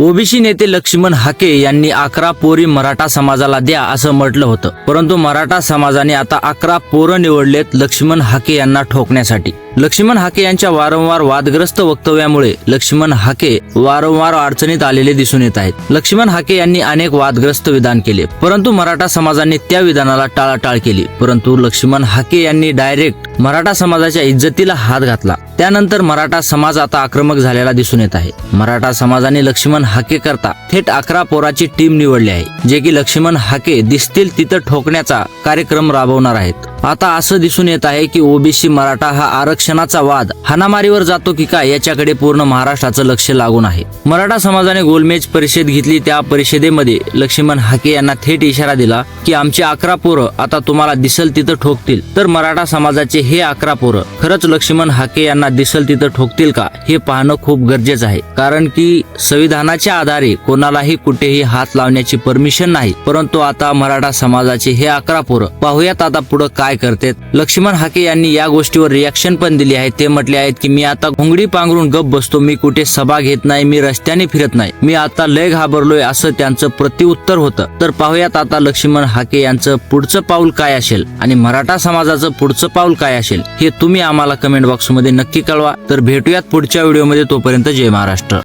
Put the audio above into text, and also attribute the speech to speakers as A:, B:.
A: OBC नेते लक्ष्मण हाके यांनी अकरा पोरी मराठा समाजाला द्या असं म्हटलं होतं. परंतु मराठा समाजाने आता अकरा पोरं निवडलेत लक्ष्मण हाके यांना ठोकण्यासाठी. लक्ष्मण हाके यांच्या वारंवार वादग्रस्त वक्तव्यामुळे लक्ष्मण हाके वारंवार अडचणीत आलेले दिसून येत आहेत. लक्ष्मण हाके यांनी अनेक वादग्रस्त विधान केले परंतु मराठा समाजाने त्या विधानाला टाळाटाळ केली. परंतु लक्ष्मण हाके यांनी डायरेक्ट मराठा समाजाच्या इज्जतीला हात घातला. त्यानंतर मराठा समाज आता आक्रमक झालेला दिसून येत आहे. मराठा समाजाने लक्ष्मण हाके करता थेट अकरा पोराची टीम निवडली आहे जे की लक्ष्मण हाके दिसतील तिथं ठोकण्याचा कार्यक्रम राबवणार आहेत. आता असं दिसून येत आहे की ओबीसी मराठा हा आरक्षणाचा वाद हानामारीवर जातो की काय याच्याकडे पूर्ण महाराष्ट्राचं लक्ष लागून आहे. मराठा समाजाने गोलमेज परिषद घेतली त्या परिषदेमध्ये लक्ष्मण हाके यांना थेट इशारा दिला की आमचे अकरा पोरं आता तुम्हाला दिसल तिथं ठोकतील. तर मराठा समाजाचे हे अकरा पोरं खरंच लक्ष्मण हाके यांना दिसल तिथं ठोकतील का हे पाहणं खूप गरजेचं आहे. कारण की संविधानाच्या आधारे कोणालाही कुठेही हात लावण्याची परमिशन नाही. परंतु आता मराठा समाजाचे हे अकरा पोरं पाहूयात आता पुढे काय करतात? लक्ष्मण हाके यांनी या गोष्टीवर रिॲक्शन पण दिली आहे. ते म्हटले आहेत की मी आता घोंगडी पांघरून गप बसतो. मी कुठे सभा घेत नाही. मी रस्त्याने फिरत नाही. मी आता लय घाबरलोय असं त्यांचं प्रतिउत्तर होतं. तर पाहूयात आता लक्ष्मण हाके यांचं पुढचं पाऊल काय असेल आणि मराठा समाजाचं पुढचं पाऊल काय असेल हे तुम्ही आम्हाला कमेंट बॉक्समध्ये नक्की कळवा. तर भेटूयात पुढच्या व्हिडिओमध्ये तोपर्यंत जय महाराष्ट्र.